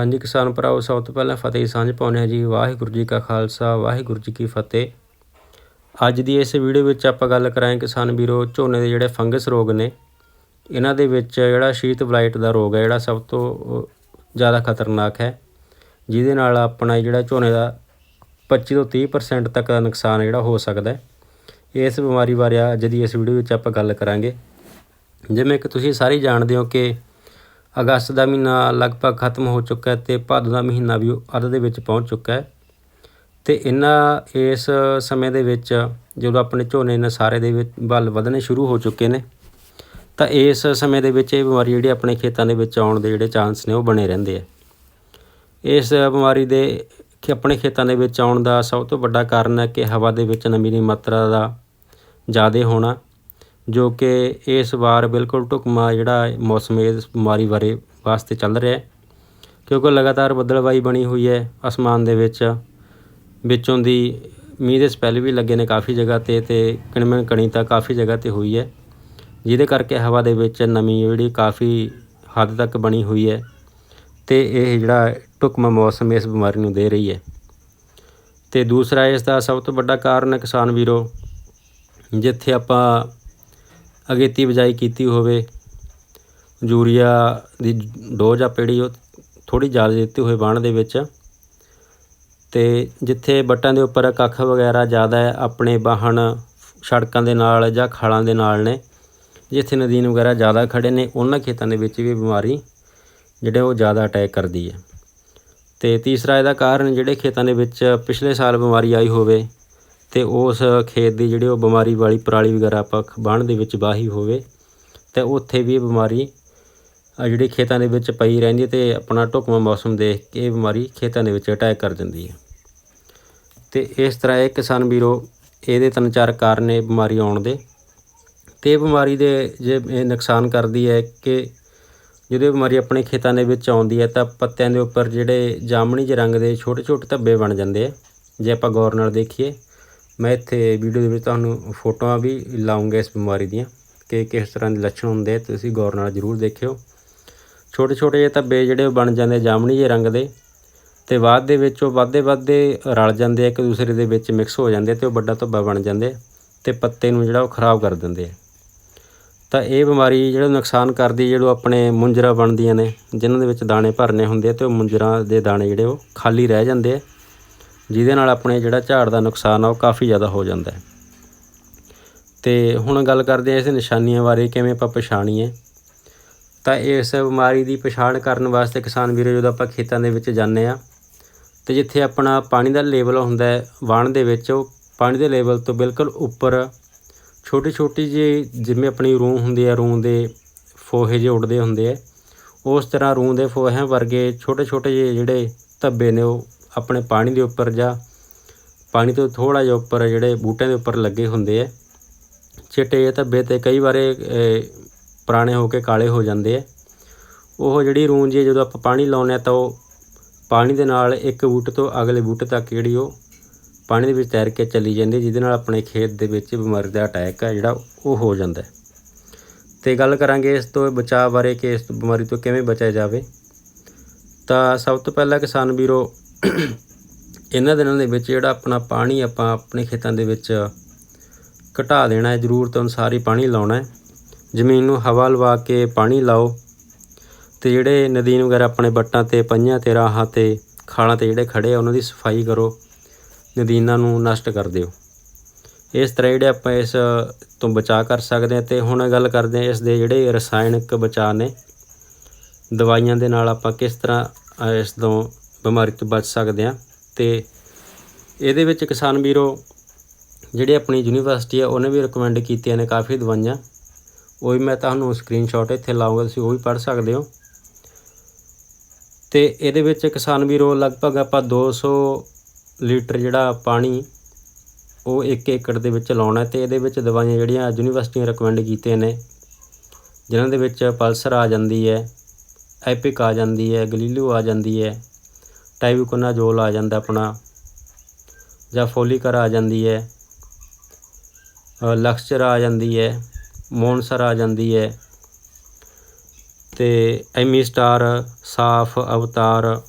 ਹਾਂਜੀ, ਕਿਸਾਨ ਭਰਾਓ ਸਭ ਤੋਂ ਪਹਿਲਾਂ ਫਤਿਹ ਸਾਂਝ ਪਾਉਂਦੇ ਹਾਂ ਜੀ। ਵਾਹਿਗੁਰੂ ਜੀ ਕਾ ਖਾਲਸਾ, ਵਾਹਿਗੁਰੂ ਜੀ ਕੀ ਫਤਿਹ। ਅੱਜ ਦੀ ਇਸ ਵੀਡੀਓ ਵਿੱਚ ਆਪਾਂ ਗੱਲ ਕਰਾਂਗੇ ਕਿਸਾਨ ਵੀਰੋ, ਝੋਨੇ ਦੇ ਜਿਹੜੇ ਫੰਗਸ ਰੋਗ ਨੇ, ਇਹਨਾਂ ਦੇ ਵਿੱਚ ਜਿਹੜਾ ਸ਼ੀਤ ਬਲਾਈਟ ਦਾ ਰੋਗ ਹੈ, ਜਿਹੜਾ ਸਭ ਤੋਂ ਜ਼ਿਆਦਾ ਖਤਰਨਾਕ ਹੈ, ਜਿਹਦੇ ਨਾਲ ਆਪਣਾ ਜਿਹੜਾ ਝੋਨੇ ਦਾ 25 ਤੋਂ 30% ਤੱਕ ਦਾ ਨੁਕਸਾਨ ਜਿਹੜਾ ਹੋ ਸਕਦਾ ਹੈ। ਇਸ ਬਿਮਾਰੀ ਬਾਰੇ ਅੱਜ ਦੀ ਇਸ ਵੀਡੀਓ ਵਿੱਚ ਆਪਾਂ ਗੱਲ ਕਰਾਂਗੇ। ਜਿਵੇਂ ਕਿ ਤੁਸੀਂ ਸਾਰੇ ਜਾਣਦੇ ਹੋ ਕਿ ਅਗਸਤ ਦਾ ਮਹੀਨਾ ਲਗਭਗ ਖਤਮ ਹੋ ਚੁੱਕਾ ਹੈ ਤੇ ਭਾਦੋਂ ਦਾ ਮਹੀਨਾ ਵੀ ਅੱਧ ਦੇ ਵਿੱਚ ਪਹੁੰਚ ਚੁੱਕਾ ਹੈ। ਤੇ ਇਹਨਾਂ ਇਸ ਸਮੇਂ ਦੇ ਵਿੱਚ ਜਦੋਂ ਆਪਣੇ ਝੋਨੇ ਨਸਾਰੇ ਦੇ ਵਿੱਚ ਵੱਲ ਵਧਣੇ ਸ਼ੁਰੂ ਹੋ ਚੁੱਕੇ ਨੇ, ਤਾਂ ਇਸ ਸਮੇਂ ਦੇ ਵਿੱਚ ਇਹ ਬਿਮਾਰੀ ਜਿਹੜੀ ਆਪਣੇ ਖੇਤਾਂ ਦੇ ਵਿੱਚ ਆਉਣ ਦੇ ਜਿਹੜੇ ਚਾਂਸ ਨੇ ਉਹ ਬਣੇ ਰਹਿੰਦੇ ਆ। ਇਸ ਬਿਮਾਰੀ ਦੇ ਕਿ ਆਪਣੇ ਖੇਤਾਂ ਦੇ ਵਿੱਚ ਆਉਣ ਦਾ ਸਭ ਤੋਂ ਵੱਡਾ ਕਾਰਨ ਹੈ ਕਿ ਹਵਾ ਦੇ ਵਿੱਚ ਨਮੀ ਦੀ ਮਾਤਰਾ ਦਾ ਜ਼ਿਆਦਾ ਹੋਣਾ ਜੋ ਕਿ ਇਸ ਵਾਰ ਬਿਲਕੁਲ ਢੁਕਮਾ ਜਿਹੜਾ ਮੌਸਮ ਇਸ ਬਿਮਾਰੀ ਬਾਰੇ ਵਾਸਤੇ ਚੱਲ ਰਿਹਾ ਕਿਉਂਕਿ ਲਗਾਤਾਰ ਬੱਦਲਬਾਈ ਬਣੀ ਹੋਈ ਹੈ ਅਸਮਾਨ ਦੇ ਵਿੱਚ। ਵਿੱਚੋਂ ਦੀ ਮੀਂਹ ਦੇ ਸਪੈਲ ਵੀ ਲੱਗੇ ਨੇ ਕਾਫੀ ਜਗ੍ਹਾ ਤੇ ਤੇ ਕਿਣਮਣ ਕਣੀ ਤਾਂ ਕਾਫੀ ਜਗ੍ਹਾ ਤੇ ਹੋਈ ਹੈ। ਜਿਹਦੇ ਕਰਕੇ ਹਵਾ ਦੇ ਵਿੱਚ ਨਮੀ ਜਿਹੜੀ ਕਾਫੀ ਹੱਦ ਤੱਕ ਬਣੀ ਹੋਈ ਹੈ ਤੇ ਇਹ ਜਿਹੜਾ ਢੁਕਮਾ ਮੌਸਮ ਇਸ ਬਿਮਾਰੀ ਨੂੰ ਦੇ ਰਹੀ ਹੈ। ਤੇ ਦੂਸਰਾ ਇਸ ਦਾ ਸਭ ਤੋਂ ਵੱਡਾ ਕਾਰਨ ਕਿਸਾਨ ਵੀਰੋ, ਜਿੱਥੇ ਆਪਾਂ ਅਗੇਤੀ ਬਿਜਾਈ ਕੀਤੀ ਹੋਵੇ। ਯੂਰੀਆ ਦੀ ਡੋਜ਼ ਆ ਜਿਹੜੀ ਉਹ ਥੋੜੀ ਜ਼ਿਆਦਾ ਦਿੱਤੀ ਹੋਏ ਬਾਣ ਦੇ ਵਿੱਚ। ਤੇ ਜਿੱਥੇ ਬੱਟਾਂ ਦੇ ਉੱਪਰ ਕੱਖ ਵਗੈਰਾ ਜ਼ਿਆਦਾ ਹੈ, ਆਪਣੇ ਵਾਹਨ ਸੜਕਾਂ ਦੇ ਨਾਲ ਜਾਂ ਖਾਲਾਂ ਦੇ ਨਾਲ ਨੇ, ਜਿੱਥੇ ਨਦੀਨ ਵਗੈਰਾ ਜ਼ਿਆਦਾ ਖੜੇ ਨੇ, ਉਹਨਾਂ ਖੇਤਾਂ ਦੇ ਵਿੱਚ ਵੀ ਬਿਮਾਰੀ ਜਿਹੜੇ ਉਹ ਜ਼ਿਆਦਾ ਅਟੈਕ ਕਰਦੀ ਹੈ। ਤੇ ਤੀਸਰਾ ਇਹਦਾ ਕਾਰਨ ਜਿਹੜੇ ਖੇਤਾਂ ਦੇ ਵਿੱਚ ਪਿਛਲੇ ਸਾਲ ਬਿਮਾਰੀ ਆਈ ਹੋਵੇ ਤੇ ਉਸ ਖੇਤ ਦੀ ਜਿਹੜੀ ਉਹ ਬਿਮਾਰੀ ਵਾਲੀ ਪਰਾਲੀ ਵਗੈਰਾ ਆਪਾਂ ਬਾਣ ਦੇ ਵਿੱਚ ਵਾਹੀ ਹੋਵੇ, ਤੇ ਉੱਥੇ ਵੀ ਇਹ ਬਿਮਾਰੀ ਜਿਹੜੀ ਖੇਤਾਂ ਦੇ ਵਿੱਚ ਪਈ ਰਹਿੰਦੀ ਹੈ ਤੇ ਆਪਣਾ ਢੁਕਵਾਂ ਮੌਸਮ ਦੇਖ ਕੇ ਇਹ ਬਿਮਾਰੀ ਖੇਤਾਂ ਦੇ ਵਿੱਚ ਅਟੈਕ ਕਰ ਦਿੰਦੀ ਹੈ। ਤੇ ਇਸ ਤਰ੍ਹਾਂ ਇਹ ਕਿਸਾਨ ਵੀਰੋ, ਇਹਦੇ ਤਿੰਨ ਚਾਰ ਕਾਰਨ ਨੇ ਬਿਮਾਰੀ ਆਉਣ ਦੇ। ਤੇ ਇਹ ਬਿਮਾਰੀ ਦੇ ਜੇ ਇਹ ਨੁਕਸਾਨ ਕਰਦੀ ਹੈ ਕਿ ਜਦੋਂ ਇਹ ਬਿਮਾਰੀ ਆਪਣੇ ਖੇਤਾਂ ਦੇ ਵਿੱਚ ਆਉਂਦੀ ਹੈ ਤਾਂ ਪੱਤਿਆਂ ਦੇ ਉੱਪਰ ਜਿਹੜੇ ਜਾਮਣੀ ਜਿਹੇ ਰੰਗ ਦੇ ਛੋਟੇ ਛੋਟੇ ਧੱਬੇ ਬਣ ਜਾਂਦੇ ਆ। ਜੇ ਆਪਾਂ ਗੌਰ ਨਾਲ ਦੇਖੀਏ ਮੈਂ ਇੱਥੇ ਵੀਡੀਓ ਦੇ ਵਿੱਚ ਤੁਹਾਨੂੰ ਫੋਟੋਆਂ ਵੀ ਲਾਉਂਗਾ ਇਸ ਬਿਮਾਰੀ ਦੀਆਂ ਕਿ ਕਿਸ ਤਰ੍ਹਾਂ ਦੇ ਲੱਛਣ ਹੁੰਦੇ ਤੁਸੀਂ ਗੌਰ ਨਾਲ ਜ਼ਰੂਰ ਦੇਖਿਓ। ਛੋਟੇ ਛੋਟੇ ਜਿਹੇ ਧੱਬੇ ਜਿਹੜੇ ਉਹ ਬਣ ਜਾਂਦੇ ਜਾਮਣੀ ਜਿਹੇ ਰੰਗ ਦੇ, ਤੇ ਬਾਅਦ ਦੇ ਵਿੱਚ ਉਹ ਵੱਧਦੇ ਵੱਧਦੇ ਰਲ ਜਾਂਦੇ ਇੱਕ ਦੂਸਰੇ ਦੇ ਵਿੱਚ ਮਿਕਸ ਹੋ ਜਾਂਦੇ ਆ ਤੇ ਉਹ ਵੱਡਾ ਧੱਬਾ ਬਣ ਜਾਂਦੇ ਆ ਤੇ ਪੱਤੇ ਨੂੰ ਜਿਹੜਾ ਉਹ ਖਰਾਬ ਕਰ ਦਿੰਦੇ ਆ। ਤਾਂ ਇਹ ਬਿਮਾਰੀ ਜਿਹੜਾ ਨੁਕਸਾਨ ਕਰਦੀ ਜਦੋਂ ਆਪਣੇ ਮੁੰਜਰਾ ਬਣਦੀਆਂ ਨੇ, ਜਿਨ੍ਹਾਂ ਦੇ ਵਿੱਚ ਦਾਣੇ ਭਰਨੇ ਹੁੰਦੇ ਆ ਤੇ ਉਹ ਮੁੰਜਰਾ ਦੇ ਦਾਣੇ ਜਿਹੜੇ ਉਹ ਖਾਲੀ ਰਹਿ ਜਾਂਦੇ ਆ। ਜਿਹਦੇ ਨਾਲ ਆਪਣੇ ਜਿਹੜਾ ਝਾੜ ਦਾ ਨੁਕਸਾਨ ਆ ਉਹ ਕਾਫੀ ਜ਼ਿਆਦਾ ਹੋ ਜਾਂਦਾ ਹੈ। ਤੇ ਹੁਣ ਗੱਲ ਕਰਦੇ ਆ ਇਸ ਨਿਸ਼ਾਨੀਆਂ ਬਾਰੇ, ਕਿਵੇਂ ਆਪਾਂ ਪਛਾਣੀਏ। ਤਾਂ ਇਸ ਬਿਮਾਰੀ ਦੀ ਪਛਾਣ ਕਰਨ ਵਾਸਤੇ ਕਿਸਾਨ ਵੀਰੋ, ਜਦੋਂ ਆਪਾਂ ਖੇਤਾਂ ਦੇ ਵਿੱਚ ਜਾਂਦੇ ਆ ਤੇ ਜਿੱਥੇ ਆਪਣਾ ਪਾਣੀ ਦਾ ਲੈਵਲ ਹੁੰਦਾ ਹੈ ਵਾਣ ਦੇ ਵਿੱਚ, ਉਹ ਪਾਣੀ ਦੇ ਲੈਵਲ ਤੋਂ ਬਿਲਕੁਲ ਉੱਪਰ ਛੋਟੀ ਛੋਟੀ ਜਿਹੀ ਜਿਵੇਂ ਆਪਣੀ ਰੂੰ ਹੁੰਦੀ ਆ ਰੂੰ ਦੇ ਫੋਹੇ ਜਿਹੇ ਉੱਡਦੇ ਹੁੰਦੇ ਆ ਉਸ ਤਰ੍ਹਾਂ ਰੂੰ ਦੇ ਫੋਹਿਆਂ ਵਰਗੇ ਛੋਟੇ ਛੋਟੇ ਜਿਹੇ ਜਿਹੜੇ ਧੱਬੇ ਨੇ ਉਹ ਆਪਣੇ ਪਾਣੀ ਦੇ ਉੱਪਰ ਜਾਂ ਪਾਣੀ ਤੋਂ ਥੋੜਾ ਜਿਹਾ ਉੱਪਰ ਜਿਹੜੇ ਬੂਟਿਆਂ ਦੇ ਉੱਪਰ ਲੱਗੇ ਹੁੰਦੇ ਆ। ਚਿੱਟੇ ਜਿਹੇ ਧੱਬੇ ਤੇ ਕਈ ਵਾਰੇ ਪੁਰਾਣੇ ਹੋ ਕੇ ਕਾਲੇ ਹੋ ਜਾਂਦੇ ਆ। ਉਹ ਜਿਹੜੀ ਰੂੰ ਜੀ ਜਦੋਂ ਆਪਾਂ ਪਾਣੀ ਲਾਉਂਦੇ ਆ ਤਾਂ ਉਹ ਪਾਣੀ ਦੇ ਨਾਲ ਇੱਕ ਬੂਟੇ ਤੋਂ ਅਗਲੇ ਬੂਟੇ ਤੱਕ ਜਿਹੜੀ ਉਹ ਪਾਣੀ ਦੇ ਵਿੱਚ ਤੈਰ ਕੇ ਚੱਲੀ ਜਾਂਦੀ ਜਿਹਦੇ ਨਾਲ ਆਪਣੇ ਖੇਤ ਦੇ ਵਿੱਚ ਬਿਮਾਰੀ ਦਾ ਅਟੈਕ ਹੈ ਜਿਹੜਾ ਉਹ ਹੋ ਜਾਂਦਾ ਹੈ। ਤੇ ਗੱਲ ਕਰਾਂਗੇ ਇਸ ਤੋਂ ਬਚਾਅ ਬਾਰੇ ਕਿ ਇਸ ਬਿਮਾਰੀ ਤੋਂ ਕਿਵੇਂ ਬਚਿਆ ਜਾਵੇ। ਤਾਂ ਸਭ ਤੋਂ ਪਹਿਲਾਂ ਕਿਸਾਨ ਵੀਰੋ ਇਹਨਾਂ ਦਿਨਾਂ ਦੇ ਵਿੱਚ ਜਿਹੜਾ ਆਪਣਾ ਪਾਣੀ ਆਪਾਂ ਆਪਣੇ ਖੇਤਾਂ ਦੇ ਵਿੱਚ ਘਟਾ ਦੇਣਾ ਹੈ ਜ਼ਰੂਰਤ ਅਨੁਸਾਰ ਹੀ ਪਾਣੀ ਲਾਉਣਾ ਹੈ। ਜ਼ਮੀਨ ਨੂੰ ਹਵਾ ਲਵਾ ਕੇ ਪਾਣੀ ਲਾਓ ਤੇ ਜਿਹੜੇ ਨਦੀਨ ਵਗੈਰਾ ਆਪਣੇ ਬੱਟਾਂ ਤੇ ਪਈਆਂ ਤੇ, ਰਾਹਾਂ ਤੇ, ਖਾਲਾਂ ਤੇ ਜਿਹੜੇ ਖੜੇ ਆ, ਉਹਨਾਂ ਦੀ ਸਫ਼ਾਈ ਕਰੋ। ਨਦੀਨਾਂ ਨੂੰ ਨਸ਼ਟ ਕਰ ਦਿਓ। ਇਸ ਤਰ੍ਹਾਂ ਜਿਹੜੇ ਆਪਾਂ ਇਸ ਤੋਂ ਬਚਾਅ ਕਰ ਸਕਦੇ ਹਾਂ ਤੇ ਹੁਣ ਗੱਲ ਕਰਦੇ ਹਾਂ ਇਸ ਦੇ ਜਿਹੜੇ ਰਸਾਇਣਿਕ ਬਚਾਅ ਨੇ, ਦਵਾਈਆਂ ਦੇ ਨਾਲ ਆਪਾਂ ਕਿਸ ਤਰ੍ਹਾਂ ਇਸ ਤੋਂ ਬਿਮਾਰੀ ਤੋਂ ਬਚ ਸਕਦੇ ਆ ਤੇ ਇਹਦੇ ਵਿੱਚ ਕਿਸਾਨ ਵੀਰੋ, ਜਿਹੜੀ ਆਪਣੀ ਯੂਨੀਵਰਸਿਟੀ ਆ, ਉਹਨੇ ਵੀ ਰეკਮੈਂਡ ਕੀਤੀਆਂ ਨੇ ਕਾਫੀ ਦਵਾਈਆਂ। ਉਹ ਵੀ ਮੈਂ ਤੁਹਾਨੂੰ ਸਕਰੀਨਸ਼ਾਟ ਇੱਥੇ ਲਾਉਂਗਾ ਤੁਸੀਂ ਉਹ ਵੀ ਪੜ੍ਹ ਸਕਦੇ ਹੋ। ਤੇ ਇਹਦੇ ਵਿੱਚ ਕਿਸਾਨ ਵੀਰੋ, ਲਗਭਗ ਆਪਾਂ 200 ਲੀਟਰ ਜਿਹੜਾ ਪਾਣੀ ਉਹ ਇੱਕ ਏਕੜ ਦੇ ਵਿੱਚ ਲਾਉਣਾ ਤੇ ਇਹਦੇ ਵਿੱਚ ਦਵਾਈਆਂ ਜਿਹੜੀਆਂ ਯੂਨੀਵਰਸਿਟੀਆਂ ਰეკਮੈਂਡ ਕੀਤੀਆਂ ਨੇ, ਜਿਨ੍ਹਾਂ ਦੇ ਵਿੱਚ ਪਲਸਰ ਆ ਜਾਂਦੀ ਹੈ, ਐਪਿਕ ਆ ਜਾਂਦੀ ਹੈ, ਗਲੀਲੂ ਆ ਜਾਂਦੀ ਹੈ ਟਾਈਬੂਕੋਨਾਜੋਲ ਆ ਜਾਂਦਾ ਆਪਣਾ, ਜਾਂ ਫੋਲੀਕਰ ਆ ਜਾਂਦੀ ਹੈ ਲਕਸਚਰ ਆ ਜਾਂਦੀ ਹੈ, ਮੋਨਸਰ ਆ ਜਾਂਦੀ ਹੈ, ਤੇ ਐਮੀ ਸਟਾਰ, ਸਾਫ਼, ਅਵਤਾਰ,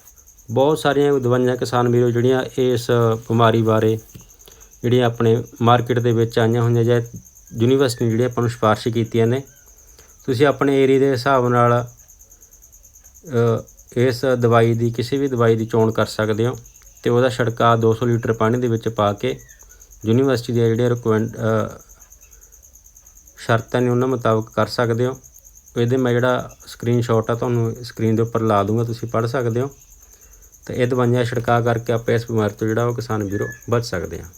ਬਹੁਤ ਸਾਰੀਆਂ ਦਵਾਈਆਂ ਕਿਸਾਨ ਵੀਰੋ ਜਿਹੜੀਆਂ ਇਸ ਬਿਮਾਰੀ ਬਾਰੇ ਜਿਹੜੀਆਂ ਆਪਣੇ ਮਾਰਕੀਟ ਦੇ ਵਿੱਚ ਆਈਆਂ ਹੋਈਆਂ ਜਾਂ ਯੂਨੀਵਰਸਿਟੀ ਜਿਹੜੀਆਂ ਆਪਾਂ ਨੂੰ ਸਿਫਾਰਿਸ਼ ਕੀਤੀਆਂ ਨੇ, ਤੁਸੀਂ ਆਪਣੇ ਏਰੀਆ ਦੇ ਹਿਸਾਬ ਨਾਲ ਇਸ ਦਵਾਈ ਦੀ, ਕਿਸੇ ਵੀ ਦਵਾਈ ਦੀ ਚੋਣ ਕਰ ਸਕਦੇ ਹੋ ਤੇ ਉਹਦਾ ਛਿੜਕਾਅ 200 ਲੀਟਰ ਪਾਣੀ ਦੇ ਵਿੱਚ ਪਾ ਕੇ ਯੂਨੀਵਰਸਿਟੀ ਦੀਆਂ ਜਿਹੜੀਆਂ ਰਿਕਮੈਂਡ ਸ਼ਰਤਾਂ ਨੇ ਉਹਨਾਂ ਮੁਤਾਬਕ ਕਰ ਸਕਦੇ ਹੋ। ਇਹਦੇ ਮੈਂ ਜਿਹੜਾ ਸਕਰੀਨਸ਼ਾਟ ਆ ਤੁਹਾਨੂੰ ਸਕਰੀਨ ਦੇ ਉੱਪਰ ਲਾ ਦੂੰਗਾ, ਤੁਸੀਂ ਪੜ੍ਹ ਸਕਦੇ ਹੋ। ਤੇ ਇਹ ਦਵਾਈਆਂ ਛਿੜਕਾਅ ਕਰਕੇ ਆਪਾਂ ਇਸ ਬਿਮਾਰੀ ਤੋਂ ਜਿਹੜਾ ਉਹ ਕਿਸਾਨ ਵੀਰੋ ਬਚ ਸਕਦੇ ਹਾਂ।